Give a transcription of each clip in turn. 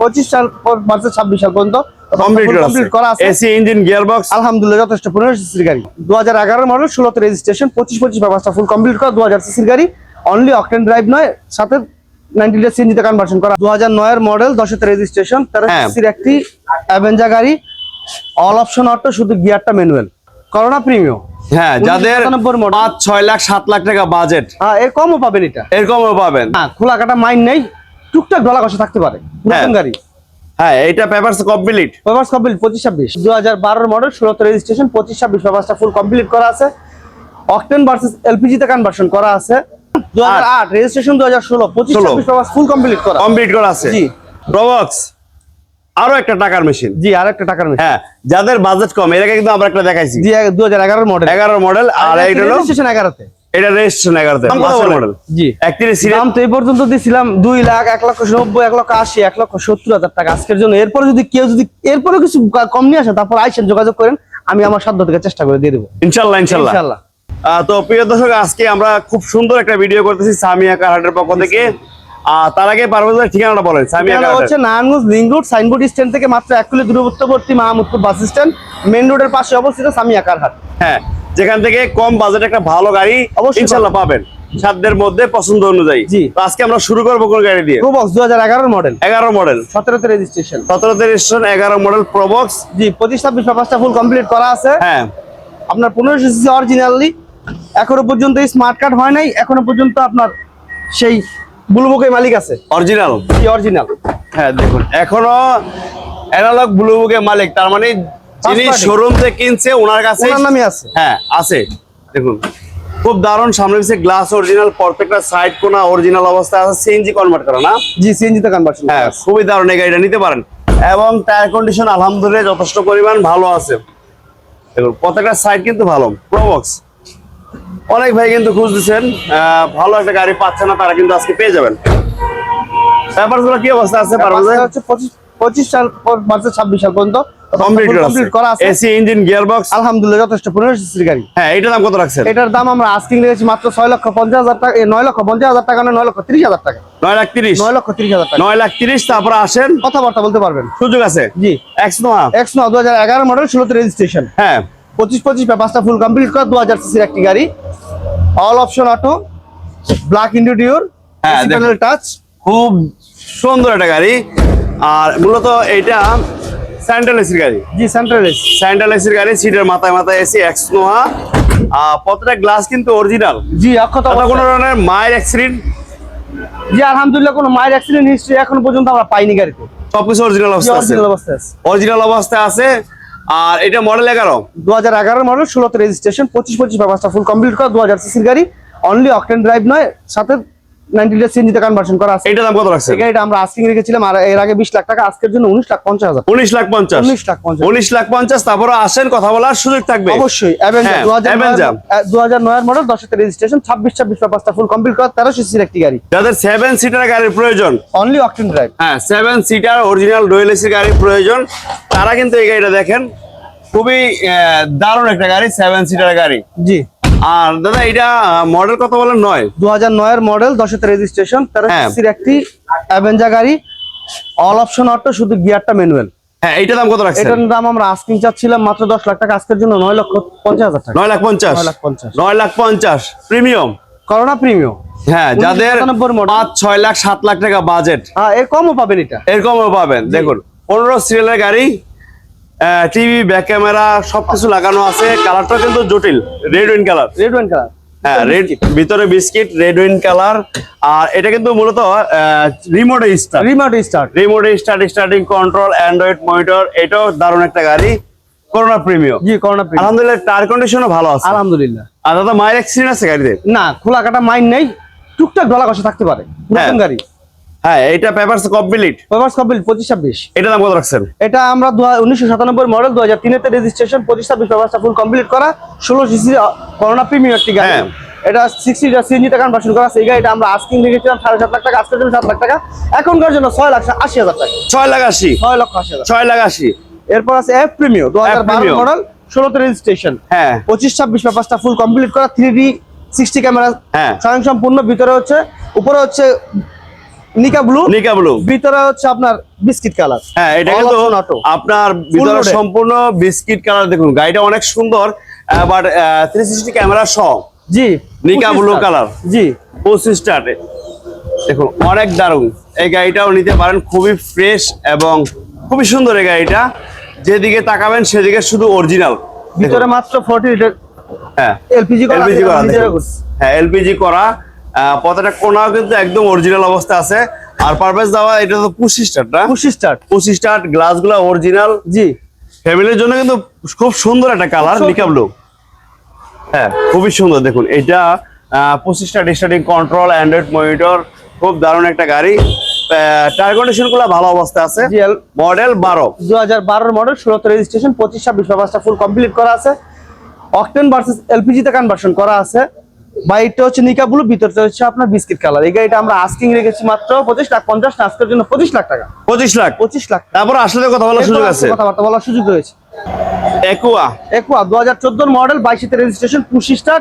পঁচিশ সাল মার্চের ছাব্বিশ সাল পর্যন্ত। কমপ্লিট করা আছে। এসি ইঞ্জিন গিয়ার বক্স আলহামদুলিল্লাহ যথেষ্ট। পনেরো সিসির গাড়ি। দু হাজার এগারো মডেল ষোলোতে রেজিস্ট্রেশন পঁচিশ পঁচিশ ব্যবস্থা ফুল কমপ্লিট করা দু হাজার সিসির গাড়ি। অনলি অকটেন ড্রাইভ নয় সাথে সিএনজিতে কনভার্সন করা। দু হাজার নয়ের মডেল রেজিস্ট্রেশন তেরো। সিসির একটি অ্যাভেঞ্জা গাড়ি। অল অপশন অটো শুধু গিয়ারটা ম্যানুয়াল করোনা প্রিমিয়াম হ্যাঁ যাদের পাঁচ ছয় লাখ সাত লাখ টাকা বাজেট হ্যাঁ এর কমও পাবেন এটা। পাবেন। হ্যাঁ খোলা কাটা মাইন নেই। টুকটাক ডলা কষে থাকতে পারে। হ্যাঁ। নতুন গাড়ি। হ্যাঁ এটা পেপারস কমপ্লিট পেপারস কমপ্লিট পঁচিশ ছাব্বিশ। দু হাজার বারোর মডেল ষোলোতে রেজিস্ট্রেশন পঁচিশ ছাব্বিশ পেপার্সটা ফুল কমপ্লিট করা আছে। অকটেন ভার্সেস এলপিজি তে কনভার্সন করা আছে। দু হাজার আট রেজিস্ট্রেশন দু হাজার ষোলো পঁচিশ 16 ফুল কমপ্লিট করা। কমপ্লিট করা আছে। জি। প্রবক্স আরও একটা টাকার মেশিন জি আর একটা টাকার মেশিন হ্যাঁ যাদের বাজেট কম এর আগে কিন্তু আমরা একটা দেখাইছি। জি দু হাজার এগারোর মডেল এগারো মডেল আর এইটা হলো রেজিস্ট্রেশন এগারোতে। এটা রেজিস্ট্রেশন এগারোতে মডেল জি। একত্রিশ দাম তো এই পর্যন্ত দিয়েছিলাম দুই লাখ এক লক্ষ নব্বই এক লক্ষ আশি এক লক্ষ সত্তর হাজার টাকা আজকের জন্য। এরপরে যদি কেউ যদি এরপরে কিছু কম নিয়ে আসে তারপর আইসেন যোগাযোগ করেন আমি আমার সাধ্য থেকে চেষ্টা করে দিয়ে দেবো। ইনশাল্লাহ ইনশাল্লাহ। ইনশাল্লাহ। তো প্রিয় দর্শক আজকে আমরা খুব সুন্দর একটা ভিডিও করতেছি সামিয়া কারহাটের পক্ষ থেকে। তার আগে পারভেজের ঠিকানাটা বলেন সামিয়া হচ্ছে নারায়ণগঞ্জ রোড সাইনবোর্ড স্ট্যান্ড থেকে মাত্র এক কিলো দূরবর্তী মাহমুদপুর বাস স্ট্যান্ড মেন রোডের পাশে অবস্থিত সামিয়া কারহাট। হ্যাঁ যেখান থেকে কম বাজেট একটা ভালো গাড়ি অবশ্যই ইনশাল্লাহ পাবেন। সাধ্যের মধ্যে পছন্দ অনুযায়ী। জি। তো আজকে আমরা শুরু করব কোন গাড়ি দিয়ে? প্রোবক্স দু হাজার মডেল এগারো মডেল সতেরোতে রেজিস্ট্রেশন সতেরোতে রেজিস্ট্রেশন এগারো মডেল প্রবক্স জি পঁচিশ ছাব্বিশ পেপারসটা ফুল কমপ্লিট করা আছে। হ্যাঁ। আপনার পনেরোশো সিসি অরিজিনালি এখনও পর্যন্ত স্মার্ট কার্ড হয় নাই এখনও পর্যন্ত আপনার সেই বুলবুকের মালিক আছে। অরিজিনাল কি অরিজিনাল হ্যাঁ দেখুন এখনও অ্যানালগ ব্লু বুকের মালিক তার মানে যিনি। শোরুম থেকে কিনছে ওনার কাছে ওনার নামই আছে। হ্যাঁ আছে। দেখুন খুব দারুণ সামনে পিছিয়ে গ্লাস অরিজিনাল প্রত্যেকটা সাইড কোনা অরিজিনাল অবস্থা আছে সিএনজি কনভার্ট করা না? জি সিএনজি তে কনভার্সন হ্যাঁ খুবই দারুণ এই গাড়িটা নিতে পারেন। এবং টায়ার কন্ডিশন আলহামদুলিল্লাহ যথেষ্ট পরিমাণ ভালো আছে। দেখুন প্রত্যেকটা সাইড কিন্তু ভালো প্রোবক্স অনেক ভাই কিন্তু খুঁজতেছেন আহ, ভালো একটা গাড়ি পাচ্ছে না তারা কিন্তু আজকে পেয়ে যাবেন। ব্যাপারগুলো কি অবস্থা আছে পারবেন হচ্ছে পঁচিশ পঁচিশ সাল মার্চের ছাব্বিশ সাল পর্যন্ত কমপ্লিট কমপ্লিট করা আছে? এসি ইঞ্জিন গিয়ার বক্স আলহামদুলিল্লাহ যথেষ্ট। সিসির গাড়ি। হ্যাঁ দাম কত রাখছেন? এটার দাম আমরা আস্কিং রেখেছি মাত্র লক্ষ পঞ্চাশ হাজার টাকা লক্ষ পঞ্চাশ হাজার টাকা না লক্ষ হাজার টাকা। লাখ তিরিশ। নয় লক্ষ ত্রিশ হাজার টাকা। লাখ তিরিশ তারপরে আসেন। কথাবার্তা বলতে পারবেন। সুযোগ আছে? জি। এক্স নোয়া মডেল রেজিস্ট্রেশন হ্যাঁ। ফুল কমপ্লিট করা সিসির একটি গাড়ি। অল অপশন অটো ব্ল্যাক হ্যাঁ। টাচ খুব সুন্দর একটা গাড়ি। আর মূলত এইটা স্যান্ডেল এসির গাড়ি? জি সেন্ট্রাল এসি। স্যান্ডেল এসির গাড়ি সিটের মাথায় মাথায় এসি এক্স নোহা। আর প্রত্যেকটা গ্লাস কিন্তু অরিজিনাল জি অক্ষত কোনো। ধরনের মায়ের অ্যাক্সিডেন্ট জি আলহামদুলিল্লাহ কোনো মায়ের অ্যাক্সিডেন্ট হিস্ট্রি এখনও পর্যন্ত আমরা পাইনি গাড়িতে। সবকিছু অরিজিনাল অবস্থা আছে। অরিজিনাল অবস্থায় আছে। অরিজিনাল অবস্থায় আছে। আর এটা মডেল এগারো? দু হাজার এগারো মডেল ষোলোতে রেজিস্ট্রেশন পঁচিশ পঁচিশ পেপারসটা ফুল কমপ্লিট করা দু হাজার সিসির গাড়ি। অনলি অকটেন ড্রাইভ নয় সাথে নাইনটি লিটার সিএনজিতে কনভার্সন করা আছে। এইটার দাম কত রাখছেন এই আমরা আস্কিং রেখেছিলাম আর এর আগে বিশ লাখ টাকা আজকের জন্য লাখ পঞ্চাশ হাজার। উনিশ লাখ পঞ্চাশ। উনিশ লাখ লাখ পঞ্চাশ তারপরে আসেন কথা বলার সুযোগ থাকবে। অবশ্যই অ্যাভেঞ্জার হ্যাঁ, রেজিস্ট্রেশন পেপারসটা ফুল কমপ্লিট করা তেরো সিসির একটি গাড়ি। যাদের সিটার গাড়ির প্রয়োজন। অনলি অকটেন ড্রাইভ হ্যাঁ সিটার অরিজিনাল ডুয়েল এসি গাড়ির প্রয়োজন। তারা কিন্তু এই গাড়িটা দেখেন খুবই দারুণ একটা গাড়ি সেভেন সিটার গাড়ি। জি। আর দাদা এটা মডেল কত বলেন নয়। দু হাজার নয়ের মডেল দশেতে রেজিস্ট্রেশন তেরো হ্যাঁ। একটি অ্যাভেঞ্জার গাড়ি অল অপশন অটো শুধু গিয়ারটা ম্যানুয়াল হ্যাঁ এইটা দাম কত রাখছেন? এটার দাম আমরা আস্কিং চাচ্ছিলাম মাত্র দশ লাখ টাকা আজকের জন্য লক্ষ হাজার টাকা। লাখ পঞ্চাশ? নয় লাখ পঞ্চাশ। নয় লাখ পঞ্চাশ। প্রিমিয়াম করোনা প্রিমিয়াম হ্যাঁ যাদের 1997 model। ছয় লাখ সাত লাখ টাকা বাজেট হ্যাঁ এর কমও পাবেন এটা। এরকমও পাবেন। দেখুন পনেরো সিরিয়ালের গাড়ি টিভি ব্যাক ক্যামেরা সবকিছু লাগানো আছে। কালারটা কিন্তু জটিল red wine colour red wine colour হ্যাঁ রেড ভিতরে বিস্কিট রেড উইন কালার আর এটা কিন্তু মূলত remote start remote start remote start starting control Android monitor এটাও দারুণ একটা গাড়ি। করোনা প্রিমিয়াম জি করোনা প্রিমিয়াম আলহামদুলিল্লাহ টায়ার কন্ডিশনও ভালো আছে। আলহামদুলিল্লাহ। আর দাদা মায়ের অ্যাক্সিডেন্ট আছে গাড়িতে? না খোলা কাটা মাইন নেই। টুকটাক ডলা কষে থাকতে পারে। হ্যাঁ। নতুন গাড়ি। হ্যাঁ এটা পেপারস কমপ্লিট পেপার্স কমপ্লিট পঁচিশ ছাব্বিশ। এটা দাম কত রাখছেন? এটা আমরা উনিশশো সাতানব্বই মডেল দু হাজার তিনেতে রেজিস্ট্রেশন পঁচিশ ছাব্বিশ পেপারসটা ফুল কমপ্লিট করা ষোলো সিসি করোনা প্রিমিয়ার একটি গাড়ি। হ্যাঁ। এটা কনভার্সন করা সেই গাড়িটা আমরা আস্কিং রেখেছিলাম সাড়ে সাত লাখ টাকা আজকের জন্য সাত লাখ টাকা। এখনকার জন্য ছয় লাখ আশি হাজার টাকা। ছয় লাখ আশি। ছয় লক্ষ আশি হাজার। ছয় লাখ আশি। এরপর আছে এফ প্রিমিও দু হাজার বারো Premio। মডেল রেজিস্ট্রেশন হ্যাঁ। পঁচিশ ছাব্বিশ পেপারসটা ফুল কমপ্লিট করা থ্রি ডি সিক্সটি ক্যামেরা হ্যাঁ। স্বয়ং সম্পূর্ণ ভিতরে হচ্ছে উপরে হচ্ছে নিকা ব্লু নিকা ব্লু। ভিতরে হচ্ছে আপনার বিস্কিট কালার। হ্যাঁ এটা কিন্তু আপনার ভিতরে সম্পূর্ণ বিস্কিট কালার দেখুন গাড়িটা অনেক সুন্দর বাট থ্রি সিক্সটি ক্যামেরা সহ। জি নিকা টাকা। color। জি। পঁচিশ স্টার্টে দেখুন অনেক দারুণ। এই গাড়িটাও নিতে পারেন খুবই ফ্রেশ এবং খুবই সুন্দর এই গাড়িটা। যেদিকে তাকাবেন সেদিকে শুধু অরিজিনাল ভিতরে মাত্র ফোর্টি লিটার হ্যাঁ এলপিজি করা। হ্যাঁ এলপিজি করা প্রত্যেকটা কোনাও কিন্তু একদম অরিজিনাল অবস্থা আছে। আর পারপাস দেওয়া এটা তো পঁচিশ স্টার্ট না? পঁচিশ স্টার্ট পঁচিশ স্টার্ট গ্লাসগুলো অরিজিনাল জি ফ্যামিলির জন্য কিন্তু খুব সুন্দর একটা কালার সুন্দর। নিকা ব্লু হ্যাঁ খুবই সুন্দর দেখুন এটা পঁচিশটা স্টার্টিং কন্ট্রোল অ্যান্ড্রয়েড মনিটর খুব দারুণ একটা গাড়ি। টায়ার কন্ডিশনগুলো ভালো অবস্থা আছে। মডেল বারো। দু হাজার বারোর মডেল ষোলোতে রেজিস্ট্রেশন পঁচিশ ছাব্বিশ ব্যবস্থা ফুল কমপ্লিট করা আছে। অকটেন ভার্সেস এলপিজি তে কনভার্সন করা আছে। বাইরটা হচ্ছে নিকা ব্লু ভিতরটা হচ্ছে আপনার বিস্কিট কালার এই গাড়িটা আমরা আস্কিং রেখেছি মাত্র পঁচিশ লাখ পঞ্চাশ আজকের জন্য পঁচিশ লাখ টাকা। পঁচিশ লাখ? পঁচিশ লাখ। তারপর আসলে কথা বলার সুযোগ আছে। কথাবার্তা বলার সুযোগ রয়েছে। একুয়া। একুয়া দু হাজার চোদ্দোর মডেল বাইশিতে রেজিস্ট্রেশন পুশি স্টার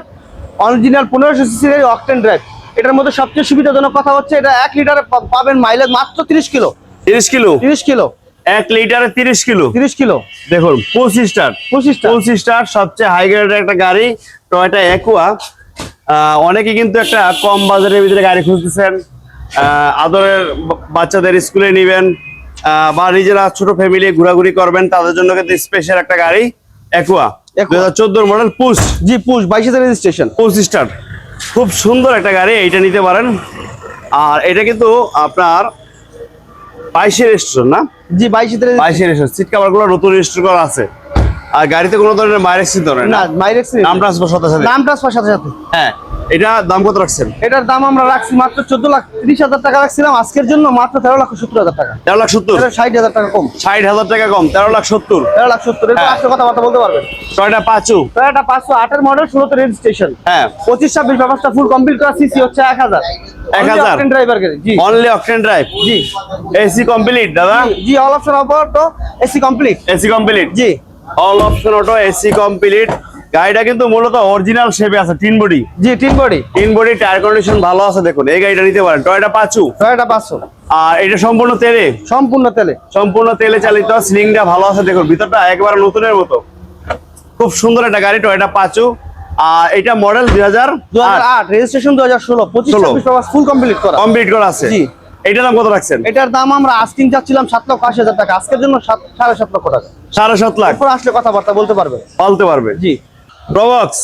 অরিজিনাল পনেরোশো সিসির অকটেন ড্রাইভ এটার মধ্যে সবচেয়ে সুবিধাজনক কথা হচ্ছে এটা এক লিটারে পাবেন মাইলেজ মাত্র তিরিশ কিলো। তিরিশ কিলো? তিরিশ কিলো। এক লিটারে তিরিশ কিলো? তিরিশ কিলো। দেখুন পঁচিশ স্টার পঁচিশ পঁচিশ স্টার সবচেয়ে হাই গ্রেডের একটা গাড়ি টয়টা একুয়া অনেকে কিন্তু একটা কম বাজারের ভিতরে গাড়ি খুঁজতেছেন। আদরের বাচ্চাদের স্কুলে নেবেন বা নিজেরা ছোট ফ্যামিলি ঘোরাঘুরি করবেন তাদের জন্য কিন্তু স্পেশাল একটা গাড়ি একুয়া দু হাজার চোদ্দোর মডেল পুশ জি পুশ বাইশিতে রেজিস্ট্রেশন পঁচিশ স্টার খুব সুন্দর একটা গাড়ি এইটা নিতে পারেন। আর এটা কিন্তু আপনার বাইশে রেজিস্ট্রেশন না? জি বাইশে রেজিস্ট্রেশন সিট নতুন রেজিস্টার করা আছে। আর গাড়িতে কোনো ধরনের মাইরেক্স ধরে না। না মাইরেক্স নাম ট্রান্সফার সাথে সাথে। নাম ট্রান্সফার সাথে সাথে। হ্যাঁ এটা দাম কত রাখছেন? এটার দাম আমরা রাখছি মাত্র চোদ্দ লাখ তিরিশ হাজার টাকা রাখছিলাম। আজকের জন্য মাত্র তেরো লাখ সত্তর হাজার টাকা। তেরো লাখ সত্তর? ষাট হাজার টাকা কম। ষাট হাজার টাকা কম তেরো লাখ সত্তর। তেরো লাখ সত্তর হ্যাঁ। আসলে কথাবার্তা বলতে পারবেন। ছয়টা পাঁচু তো এটা পাঁচশো আটের মডেল ষোলোতে রেজিস্ট্রেশন হ্যাঁ। পঁচিশ ছাব্বিশ ব্যবস্থা ফুল কমপ্লিট করা সিসি হচ্ছে এক হাজার। 1000 ড্রাইভার জি। অনলি অকটেন ড্রাইভ জি। এসি কমপ্লিট দাদা? জি অল অপশন অফার তো এসি কমপ্লিট এসি কমপ্লিট জি। All option auto AC complete গাড়িটা কিন্তু মূলত অরিজিনাল শেপে আছে তিন বডি। জি তিন বডি। তিন বডি টায়ার কন্ডিশন ভালো আছে দেখুন। এই গাড়িটা নিতে পারেন টয়টা পাঁচু এটা পাঁচশো আর এটা সম্পূর্ণ তেলে? সম্পূর্ণ তেলে। সম্পূর্ণ তেলে চালিত স্লিংটা ভালো আছে দেখুন। ভিতরটা একবারে নতুনের মতো। খুব সুন্দর একটা গাড়ি টয়টা পাঁচু আর এটা মডেল দুই হাজার দু হাজার আট রেজিস্ট্রেশন দু হাজার ষোলো পঁচিশ ফুল কমপ্লিট করা। কমপ্লিট করা আছে। জি। এইটার দাম কত রাখছেন? এটার দাম আমরা আস্কিং চাচ্ছিলাম সাত লক্ষ আশি হাজার টাকা। আজকের জন্য সাড়ে সাত লক্ষ টাকা। সাড়ে সাত লাখ। এরপর আসলে কথাবার্তা বলতে পারবে। বলতে পারবে। জি। প্রবক্স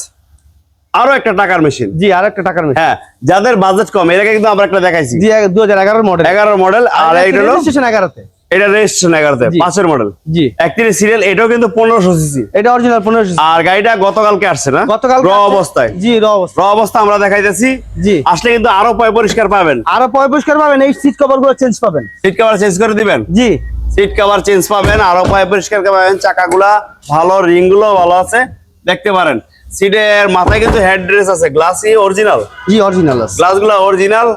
আরও একটা টাকার মেশিন জি আর একটা টাকার মেশিন হ্যাঁ যাদের বাজেট কম এর আগে কিন্তু আমরা একটা দেখাইছি। জি দু হাজার এগারোর মডেল এগারো মডেল আর এইটা হলো রেজিস্ট্রেশন এগারোতে। এটা রেজিস্ট্রেশন এগারোতে পাঁচের মডেল জি। একত্রিশ সিরিয়াল এটাও কিন্তু পনেরোশো সিসি এটা অরিজিনাল পনেরোশো আর গাড়িটা গতকালকে আসছে না? গতকাল র অবস্থায়। জি র অবস্থা। র অবস্থা আমরা দেখাইতেছি। জি। আসলে কিন্তু আরও পয় পরিষ্কার পাবেন। আরও পয় পরিষ্কার পাবেন এই সিট কভারগুলো চেঞ্জ পাবেন। সিট কভার চেঞ্জ করে দিবেন? জি। সিট কভার চেঞ্জ পাবেন আরও পয় পরিষ্কার পাবেন চাকাগুলা ভালো রিংগুলো ভালো আছে। দেখতে পারেন। সিটের মাথায় কিন্তু হেড ড্রেস আছে গ্লাসই অরিজিনাল জি অরিজিনাল আছে। গ্লাসগুলো অরিজিনাল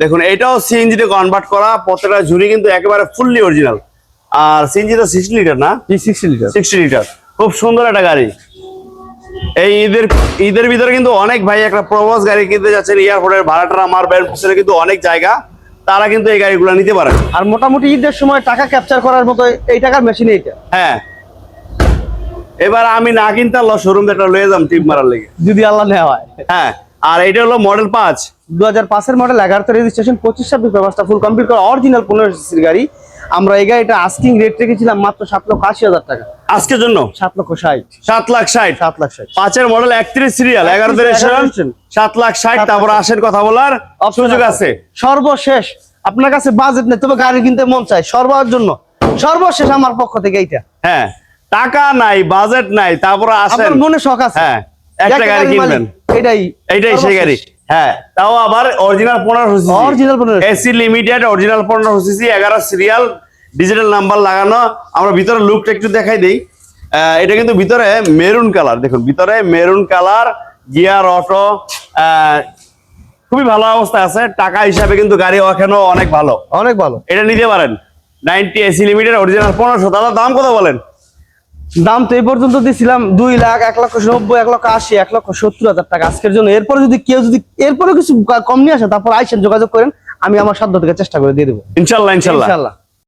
দেখুন এটাও সিএনজি তে কনভার্ট করা প্রত্যেকটা ঝুড়ি কিন্তু একেবারে ফুললি অরিজিনাল আর সিএনজি তো সিক্সটি লিটার না? জি সিক্সটি লিটার সিক্সটি লিটার খুব সুন্দর একটা গাড়ি। এই ঈদের ঈদের ভিতরে কিন্তু অনেক ভাই একটা প্রবাস গাড়ি কিনতে যাচ্ছেন এয়ারপোর্টের ভাড়াটা মারবেন পিছনে কিন্তু অনেক জায়গা। তারা কিন্তু এই গাড়িগুলো নিতে পারে। আর মোটামুটি ঈদের সময় টাকা ক্যাপচার করার মতো এই টাকার মেশিন এইটা। হ্যাঁ। এবার আমি না কিনতে আল্লাহ শোরুম একটা লয়ে যাম টিপ মারার লেগে। যদি আল্লাহ নেওয়া হয়। হ্যাঁ আর এটা হলো মডেল পাঁচ। দু হাজার পাঁচের মডেল এগারোতে রেজিস্ট্রেশন পঁচিশ ছাব্বিশ ব্যবস্থা ফুল কমপ্লিট করা অরিজিনাল পনেরো সিসির গাড়ি। আমরা এই গাড়িটা আস্কিং রেট রেখেছিলাম মাত্র সাত লক্ষ আশি হাজার টাকা। আজকের জন্য? সাত লক্ষ ষাট। সাত লাখ ষাট। সাত লাখ ষাট। পাঁচের মডেল একত্রিশ সিরিয়াল এগারো রেজিস্ট্রেশন। সাত লাখ ষাট তারপর আসেন কথা বলার সুযোগ আছে। সর্বশেষ আপনার কাছে বাজেট নেই তবে গাড়ি কিনতে মন চায় সর্বার জন্য। সর্বশেষ আমার পক্ষ থেকে এইটা। হ্যাঁ। টাকা নাই বাজেট নাই তারপরে আসেন। মনে শখ আছে। হ্যাঁ একটা গাড়ি কিনবেন। মালিক, এটাই। সেই গাড়ি। হ্যাঁ তাও আবার অরিজিনাল পনেরো Original 15 এসি লিমিটেড অরিজিনাল পনেরো সিসি এগারো সিরিয়াল ডিজিটাল নাম্বার লাগানো। আমরা ভিতরে লুকটা একটু দেখাই দিই। এটা কিন্তু ভিতরে মেরুন কালার দেখুন ভিতরে মেরুন কালার গিয়ার অটো খুবই ভালো অবস্থা আছে। টাকা হিসাবে কিন্তু গাড়ি এখানেও অনেক ভালো। অনেক ভালো। এটা নিতে পারেন। নাইনটি এসি লিমিটেড অরিজিনাল পনেরোশো। দাদা দাম কত বলেন? দাম তো এই পর্যন্ত দিছিলাম দুই লাখ এক লক্ষ নব্বই এক লক্ষ আশি এক লক্ষ সত্তর হাজার টাকা। আজকের জন্য এরপরে যদি কেউ যদি এরপরে কিছু কম নিয়ে আসে তারপর আইসেন যোগাযোগ করেন আমি আমার সাধ্য থেকে চেষ্টা করে দিয়ে দেবো। ইনশাল্লাহ ইনশাল্লাহ। ইনশাল্লাহ।